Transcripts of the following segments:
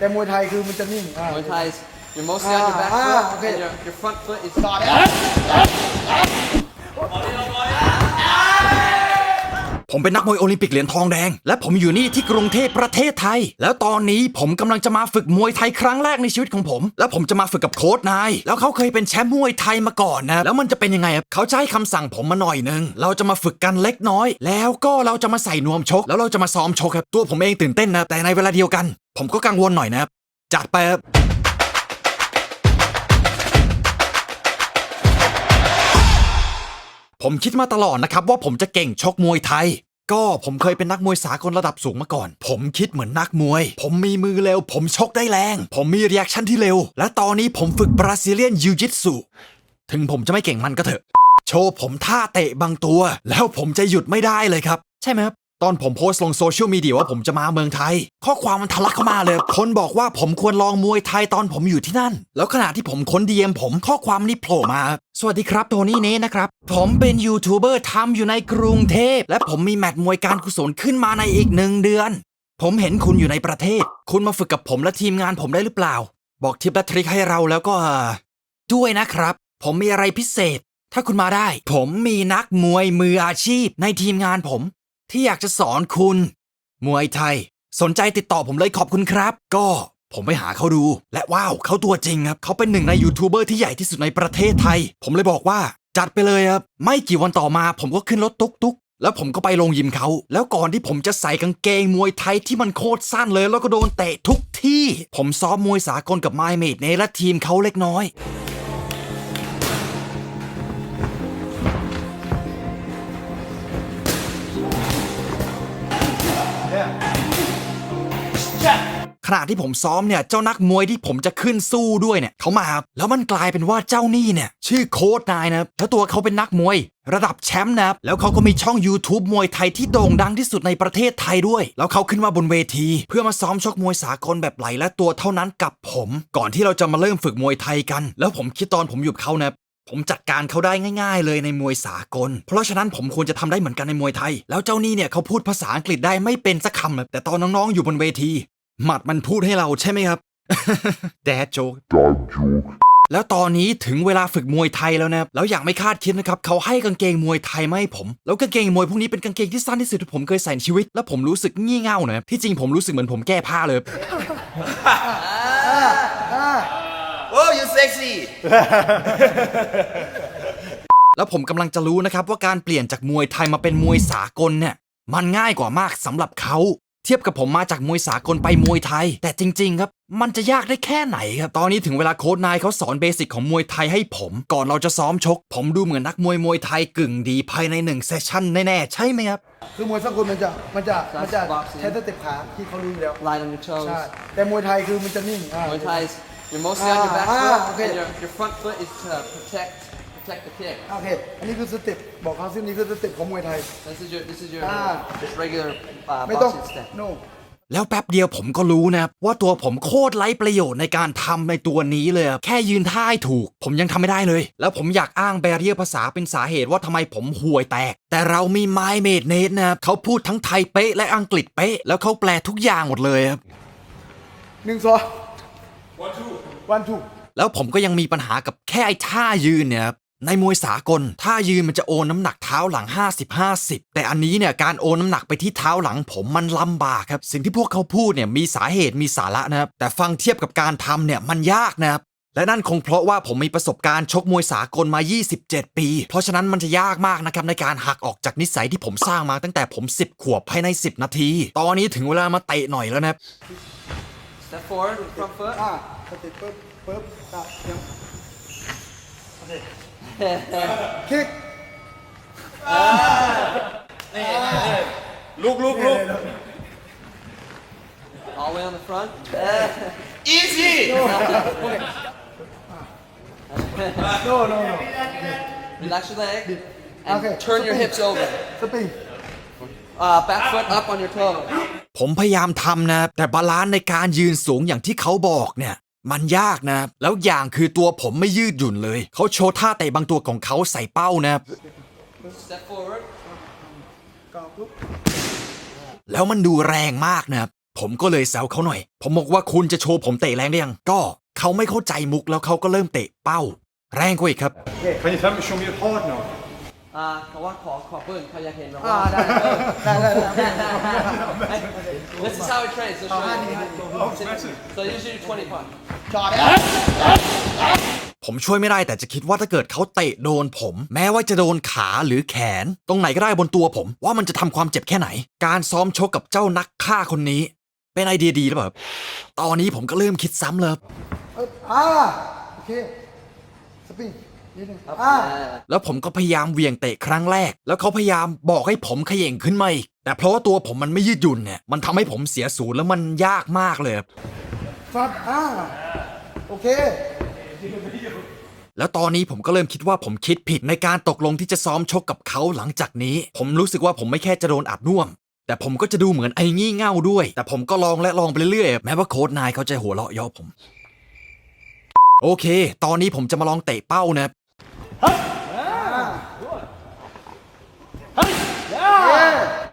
แต่มวยไทยคือมันจะนิ่งอ่า Muay Thai is you're mostly on your back Ah, foot ah, okay. and your, your front foot is ผมเป็นนักมวยโอลิมปิกเหรียญทองแดง และผมอยู่นี่ที่กรุงเทพประเทศไทย แล้วตอนนี้ผมกำลังจะมาฝึกมวยไทยครั้งแรกในชีวิตของผม แล้วผมจะมาฝึกกับโค้ชนาย แล้วเขาเคยเป็นแชมป์มวยไทยมาก่อนนะแล้วมันจะเป็นยังไงอะเขาจะให้คำสั่งผมมาหน่อยนึงเราจะมาฝึกกันเล็กน้อย แล้วก็เราจะมาใส่นวมชก แล้วเราจะมาซ้อมชกครับตัวผมเองตื่นเต้นนะแต่ในเวลาเดียวกัน ผมก็กังวลหน่อยนะครับจัดไปผมคิดมาตลอดนะครับว่าผมจะเก่งชกมวยไทย ก็ผมเคยเป็นนักมวยสากลระดับสูงมาก่อน ผมคิดเหมือนนักมวย ผมมีมือเร็ว ผมชกได้แรง ผมมีเรีแอคชั่นที่เร็ว และตอนนี้ผมฝึกบราซิเลียนยูจิตสุถึงผมจะไม่เก่งมันก็เถอะ โชว์ผมท่าเตะบางตัว แล้วผมจะหยุดไม่ได้เลยครับ ใช่ไหมครับ ตอนผมโพสต์ลงโซเชียลมีเดียว่าผมจะมาเมืองไทย ข้อความมันทะลักเข้ามาเลย คนบอกว่าผมควรลองมวยไทยตอนผมอยู่ที่นั่น แล้วขณะที่ผมค้นดีเอ็มผมข้อความนี้โผล่มา สวัสดีครับโทนี่เน่นะครับ ผมเป็นยูทูบเบอร์ทำอยู่ในกรุงเทพ และผมมีแมตช์มวยการกุศลขึ้นมาในอีกหนึ่งเดือน ผมเห็นคุณอยู่ในประเทศ คุณมาฝึกกับผมและทีมงานผมได้หรือเปล่า บอกทิปและทริคให้เราแล้วก็เอ่อด้วยนะครับ ผมมีอะไรพิเศษ ถ้าคุณมาได้ ผมมีนักมวยมืออาชีพในทีมงานผม ที่อยากจะสอนคุณ มวยไทย สนใจติดต่อผมเลยขอบคุณครับ ก็ผมไปหาเขาดู และว้าวเขาตัวจริงครับ เขาเป็นหนึ่งในยูทูบเบอร์ที่ใหญ่ที่สุดในประเทศไทย ผมเลยบอกว่า จัดไปเลยครับ ไม่กี่วันต่อมาผมก็ขึ้นรถตุ๊กตุ๊กแล้วผมก็ไปลงยิมเขา แล้วก่อนที่ผมจะใส่กางเกงมวยไทยที่มันโคตรสั้นเลย แล้วก็โดนเตะทุกที่ ผมซ้อมมวยสากลกับไมเมดเนและทีมเขาเล็กน้อย ขณะที่ผมซ้อมเนี่ยเจ้านักมวยที่ผมจะขึ้นสู้ด้วยเนี่ยเขามาครับแล้วมันกลายเป็นว่าเจ้านี่เนี่ยชื่อโค้ดนายนะครับแล้วตัวเขาเป็นนักมวย ระดับแชมป์นะครับแล้วเขาก็มีช่อง YouTube มวยไทยที่โด่งดังที่สุดในประเทศไทยด้วย แล้วเขาขึ้นมาบนเวที เพื่อมาซ้อมชกมวยสากลแบบไหลและตัวเท่านั้นกับผม ก่อนที่เราจะมาเริ่มฝึกมวยไทยกัน แล้วผมคิดตอนผมอยู่กับเขานะผมจัดการเขาได้ง่าย ๆ เลยในมวยสากล เพราะฉะนั้นผมควรจะทำได้เหมือนกันในมวยไทย แล้วเจ้านี่เนี่ยเขาพูดภาษาอังกฤษได้ไม่เป็นสักคำแต่ตอนน้องๆอยู่บนเวที หมัดมันพูดให้เราใช่ไหมครับ แดดโจกแล้วตอนนี้ถึงเวลาฝึกมวยไทยแล้วนะครับ แล้วอย่างไม่คาดคิดนะครับ เขาให้กางเกงมวยไทยมาให้ผม แล้วกางเกงมวยพวกนี้เป็นกางเกงที่สั้นที่สุดที่ผมเคยใส่ในชีวิต แล้วผมรู้สึกงี่เง่านะครับที่จริงผมรู้สึกเหมือนผมแก้ผ้าเลย Whoa you sexy แล้วผมกำลังจะรู้นะครับว่าการเปลี่ยนจากมวยไทยมาเป็นมวยสากลเนี่ยมันง่ายกว่ามากสำหรับเขาเทียบกับผมมาจากมวยสากลไปมวยไทย แต่จริง ๆ ครับ มันจะยากได้แค่ไหนครับ ตอนนี้ถึงเวลาโค้ชนายเขาสอนเบสิกของมวยไทยให้ผม ก่อนเราจะซ้อมชก ผมดูเหมือนนักมวยมวยไทยกึ่งดีภายในหนึ่งเซสชั่นแน่ๆใช่ไหมครับ คือมวยสากลมันจะมันจะมันจะ That's boxing ใช้สเต็ปขาที่เขารู้อยู่แล้ว light on your toes ใช่แต่มวยไทยคือมันจะนิ่งอ่า Muay Thai is you're mostly on your back Ah, foot ah, okay. and your, your front foot is to protect protect the kick โอเค อันนี้คือสเต็ปบอกเขาซึ่งนี้คือสเต็ปของมวยไทย this is your this is your Ah. just regular uh, ไม่ต้อง boxing step no แล้วแป๊บเดียวผมก็รู้นะครับว่าตัวผมโคตรไร้ประโยชน์ในการทำในตัวนี้เลยอะแค่ยืนท่าให้ถูก ผมยังทำไม่ได้เลย แล้วผมอยากอ้างแบเรียภาษาเป็นสาเหตุว่าทำไมผมห่วยแตก แต่เรามีไมเมดเนทนะครับเขาพูดทั้งไทยเป๊ะและอังกฤษเป๊ะ แล้วเขาแปลทุกอย่างหมดเลยครับ หนึ่งสอง one two one two แล้วผมก็ยังมีปัญหากับแค่ไอ้ท่ายืนเนี่ยครับ ในมวยสากลท่ายืนมันจะโอนน้ำหนักเท้าหลัง 50 50 แต่อันนี้เนี่ยการโอนน้ำหนักไปที่เท้าหลังผมมันลำบากครับ สิ่งที่พวกเขาพูดเนี่ยมีสาเหตุมีสาระนะครับ แต่ฟังเทียบกับการทำเนี่ยมันยากนะครับและนั่นคงเพราะว่าผมมีประสบการณ์ชกมวยสากลมา 27 ปี เพราะฉะนั้นมันจะยากมากนะครับในการหักออกจากนิสัยที่ผมสร้างมาตั้งแต่ผม 10 ขวบภายใน 10 นาที ตอนนี้ถึงเวลามาเตะหน่อยแล้วนะครับ step forward with front foot อ่าสเต็ปปึ๊บปึ๊บอะเดี๋ยวโอเค คิกลุกลุกลุก all the way on the front easy no no no relax your leg and Okay. turn your hips over สปริง uh, back foot up on your toe ผมพยายามทำนะ แต่บาลานซ์ในการยืนสูงอย่างที่เขาบอกเนี่ย มันยากนะแล้วอย่างคือตัวผมไม่ยืดหยุ่นเลย เขาโชว์ท่าเตะบางตัวของเขาใส่เป้านะครับ แล้วมันดูแรงมากนะครับ ผมก็เลยแซวเขาหน่อย ผมบอกว่าคุณจะโชว์ผมเตะแรงได้ยัง ก็เขาไม่เข้าใจมุกแล้วเขาก็เริ่มเตะเป้า แรงกว่าอีกครับ อ่าเขาว่าขอขอปืนเขาอยากเห็นแบบอ่าว่าได้ได้ได้ได้ This is how it trains. So, show you. Oh, massive. so usually 20 punch. ผมช่วยไม่ได้แต่จะคิดว่าถ้าเกิดเขาเตะโดนผม แม้ว่าจะโดนขาหรือแขน ตรงไหนก็ได้บนตัวผม ว่ามันจะทำความเจ็บแค่ไหน การซ้อมชกกับเจ้านักฆ่าคนนี้ เป็นไอเดียดีหรือเปล่าครับตอนนี้ผมก็เริ่มคิดซ้ำเลยอ่าโอเคสปริง นิดนึงอ่าแล้วผมก็พยายามเหวี่ยงเตะครั้งแรก แล้วเขาพยายามบอกให้ผมเขย่งขึ้นมาอีกแต่เพราะว่าตัวผมมันไม่ยืดหยุ่นเนี่ยมันทำให้ผมเสียศูนย์แล้วมันยากมากเลยครับฟัดอ่าโอเค แล้วตอนนี้ผมก็เริ่มคิดว่าผมคิดผิดในการตกลงที่จะซ้อมชกกับเขาหลังจากนี้ ผมรู้สึกว่าผมไม่แค่จะโดนอัดน่วม แต่ผมก็จะดูเหมือนไอ้งี่เง่าด้วย แต่ผมก็ลองและลองไปเรื่อยๆแม้ว่าโค้ชนายเขาจะหัวเราะเย่อผม โอเค ตอนนี้ผมจะมาลองเตะเป้านะครับ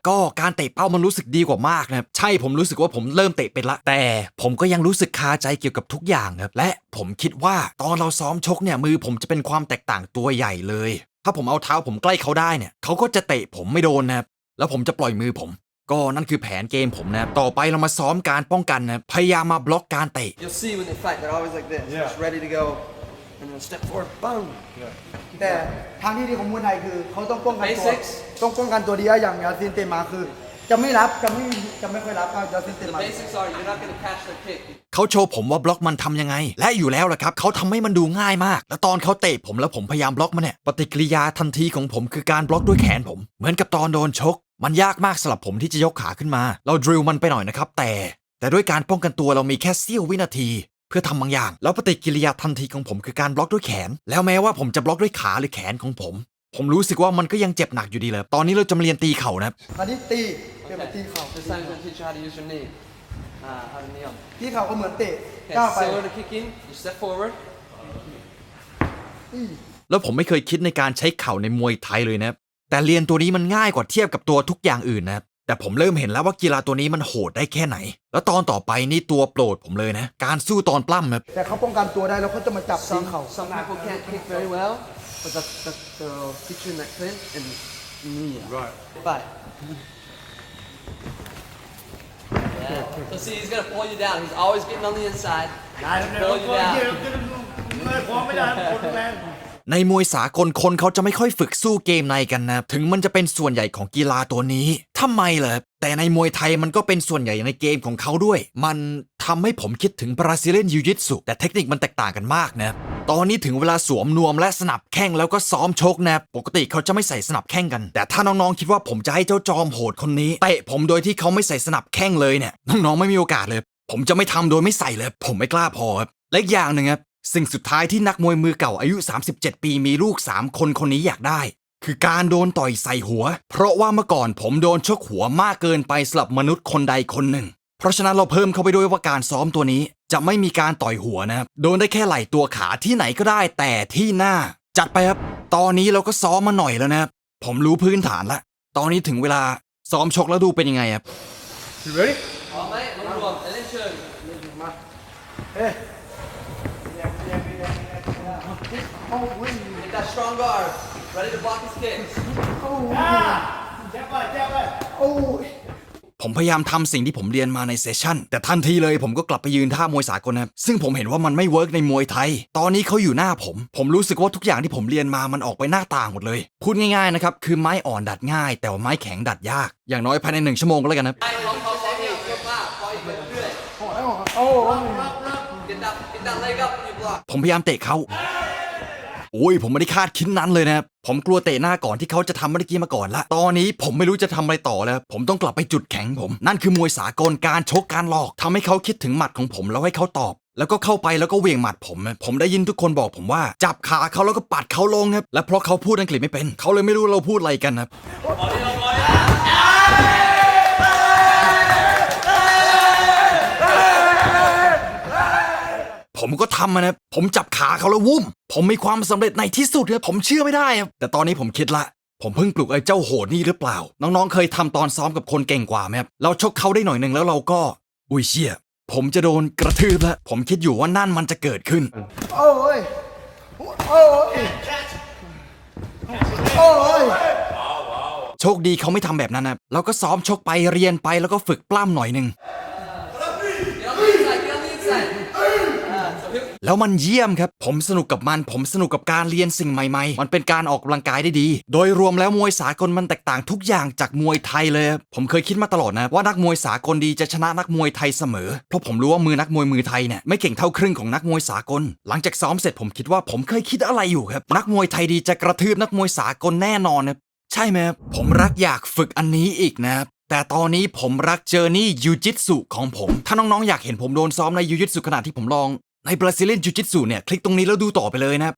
ก็การเตะเป้ามันรู้สึกดีกว่ามากนะครับใช่ผมรู้สึกว่าผมเริ่มเตะเป็นละ แต่ผมก็ยังรู้สึกคาใจเกี่ยวกับทุกอย่างครับและผมคิดว่าตอนเราซ้อมชกเนี่ยมือผมจะเป็นความแตกต่างตัวใหญ่เลย ถ้าผมเอาเท้าผมใกล้เขาได้เนี่ยเขาก็จะเตะผมไม่โดนนะครับแล้วผมจะปล่อยมือผม ก็นั่นคือแผนเกมผมนะครับต่อไปเรามาซ้อมการป้องกันนะครับพยายามมาบล็อกการเตะ You'll see when they fight, they're always like this. Yeah. Just ready to go. And then step forward, boom. แต่ทางที่ดีของมวยไทยคือเขาต้องป้องกันตัว Basics ต้องป้องกันตัวดีอย่างยาซินเตมาคือ จะไม่รับจะไม่จะไม่ค่อยรับยาซินเต The มา basics are you're not going to catch their kick. เขาโชว์ผมว่าบล็อกมันทำยังไง และอยู่แล้วแหละครับ เขาทำให้มันดูง่ายมาก แล้วตอนเขาเตะผมแล้วผมพยายามบล็อกมันเนี่ย ปฏิกิริยาทันทีของผมคือการบล็อกด้วยแขนผม เหมือนกับตอนโดนชก มันยากมากสำหรับผมที่จะยกขาขึ้นมา เราดริลมันไปหน่อยนะครับแต่ แต่ด้วยการป้องกันตัวเรามีแค่เสี้ยววินาที เพื่อทำบางอย่าง แล้วปฏิกิริยาทันทีของผมคือการบล็อกด้วยแขน แล้วแม้ว่าผมจะบล็อกด้วยขาหรือแขนของผม ผมรู้สึกว่ามันก็ยังเจ็บหนักอยู่ดีเลย ตอนนี้เราจะมาเรียนตีเข่านะครับอันนี้ตีเดี๋ยวไปตีเข่า This time I'm going to teach you how to use your knee. Uh, how to kneel ตีเข่าก็เหมือนเตะก้าวไป similar to kicking. You step forward. แล้วผมไม่เคยคิดในการใช้เข่าในมวยไทยเลยนะ แต่เรียนตัวนี้มันง่ายกว่าเทียบกับตัวทุกอย่างอื่นนะครับ แต่ผมเริ่มเห็นแล้วว่ากีฬาตัวนี้มันโหดได้แค่ไหน แล้วตอนต่อไปนี่ตัวโปรดผมเลยนะ การสู้ตอนปล้ำครับ แต่เขาป้องกันตัวได้แล้วเขาจะมาจับตี Some, เข่า some people can't kick very well, but that's, that's, they'll teach you in that clinch and knee up. Right. Fight. Yeah. So see, he's gonna pull you down. He's always getting on the inside. Pull you down. ในมวยสากลคนเขาจะไม่ค่อยฝึกสู้เกมในกันนะ ถึงมันจะเป็นส่วนใหญ่ของกีฬาตัวนี้ทำไมเหรอแต่ในมวยไทยมันก็เป็นส่วนใหญ่ในเกมของเขาด้วย มันทำให้ผมคิดถึงบราซิเลียนยูยิตสุแต่เทคนิคมันแตกต่างกันมากนะตอนนี้ถึงเวลาสวมนวมและสนับแข้งแล้วก็ซ้อมชกนะปกติเขาจะไม่ใส่สนับแข้งกัน แต่ถ้าน้องๆคิดว่าผมจะให้เจ้าจอมโหดคนนี้เตะผมโดยที่เขาไม่ใส่สนับแข้งเลยเนี่ยน้องๆไม่มีโอกาสเลย ผมจะไม่ทำโดยไม่ใส่เลย ผมไม่กล้าพอครับและอีกอย่างหนึ่งครับ สิ่งสุดท้ายที่นักมวยมือเก่าอายุ 37 ปีมีลูก 3 คนคนนี้อยากได้ คือการโดนต่อยใส่หัว เพราะว่าเมื่อก่อนผมโดนชกหัวมากเกินไปสำหรับมนุษย์คนใดคนหนึ่ง เพราะฉะนั้นเราเพิ่มเข้าไปด้วยว่าการซ้อมตัวนี้ จะไม่มีการต่อยหัวนะครับ โดนได้แค่ไหล่ตัวขาที่ไหนก็ได้แต่ที่หน้า จัดไปครับ ตอนนี้เราก็ซ้อมมาหน่อยแล้วนะครับ ผมรู้พื้นฐานละ ตอนนี้ถึงเวลาซ้อมชกแล้วดูเป็นยังไงครับ You ready Oh, mate, no problem. And then show you. มาเอ๊ะโอ้ย Get that strong guard. Ready to block his kicks. โอ้ยผมพยายามทำสิ่งที่ผมเรียนมาในเซสชั่น แต่ทันทีเลยผมก็กลับไปยืนท่ามวยสากลนะครับ ซึ่งผมเห็นว่ามันไม่เวิร์กในมวยไทย ตอนนี้เขาอยู่หน้าผม ผมรู้สึกว่าทุกอย่างที่ผมเรียนมามันออกไปหน้าต่างหมดเลย พูดง่ายๆนะครับ คือไม้อ่อนดัดง่าย แต่ว่าไม้แข็งดัดยาก อย่างน้อยภายในหนึ่งชั่วโมงก็แล้วกันนะ Hey, hold, hold, hold, hold, hold, hold, hold, you can do it. โอ้ Get that, get that leg up when you block. ผมพยายามเตะเขา โอ้ยผมไม่ได้คาดคิดนั้นเลยนะครับผมกลัวเตะหน้าก่อนที่เขาจะทำเมื่อกี้มาก่อนละ ตอนนี้ผมไม่รู้จะทำอะไรต่อแล้ว ผมต้องกลับไปจุดแข็งผม นั่นคือมวยสากลการชกการหลอกทำให้เขาคิดถึงหมัดของผมแล้วให้เขาตอบ แล้วก็เข้าไปแล้วก็เวียงหมัดผม ผมได้ยินทุกคนบอกผมว่า จับขาเขาแล้วก็ปัดเขาลงครับ และเพราะเขาพูดอังกฤษไม่เป็น เขาเลยไม่รู้เราพูดอะไรกันครับ ผมก็ทำมันนะ ผมจับขาเขาแล้ววุ้ม ผมมีความสำเร็จในที่สุดครับผมเชื่อไม่ได้ครับแต่ตอนนี้ผมคิดละ ผมเพิ่งปลุกไอ้เจ้าโหดนี่หรือเปล่า น้องๆ เคยทำตอนซ้อมกับคนเก่งกว่าไหมครับเราชกเขาได้หน่อยหนึ่งแล้วเราก็ อุ้ยเชี่ย ผมจะโดนกระทืบแล้วผมคิดอยู่ว่านั่นมันจะเกิดขึ้น โอ้ย โอ้ย โอ้ย โชคดีเขาไม่ทำแบบนั้นนะเราก็ซ้อมชกไปเรียนไปแล้วก็ฝึกปล้ำหน่อยหนึ่ง Get on the inside. Get on the inside. แล้วมันเยี่ยมครับ ผมสนุกกับมัน ผมสนุกกับการเรียนสิ่งใหม่ๆ มันเป็นการออกกำลังกายได้ดี โดยรวมแล้วมวยสากลมันแตกต่างทุกอย่างจากมวยไทยเลย ผมเคยคิดมาตลอดนะว่านักมวยสากลดีจะชนะนักมวยไทยเสมอ เพราะผมรู้ว่ามือนักมวยมือไทยเนี่ยไม่เก่งเท่าครึ่งของนักมวยสากล หลังจากซ้อมเสร็จผมคิดว่าผมเคยคิดอะไรอยู่ครับ นักมวยไทยดีจะกระทืบนักมวยสากลแน่นอนนะใช่ไหมผมรักอยากฝึกอันนี้อีกนะครับแต่ตอนนี้ผมรักเจอร์นี่ยูจิตสุของผม ถ้าน้องๆ อยากเห็นผมโดนซ้อมในยูจิตสุขณะที่ผมลอง ในบราซิเลียนจูจิตสุเนี่ยคลิกตรงนี้แล้วดูต่อไปเลยนะครับ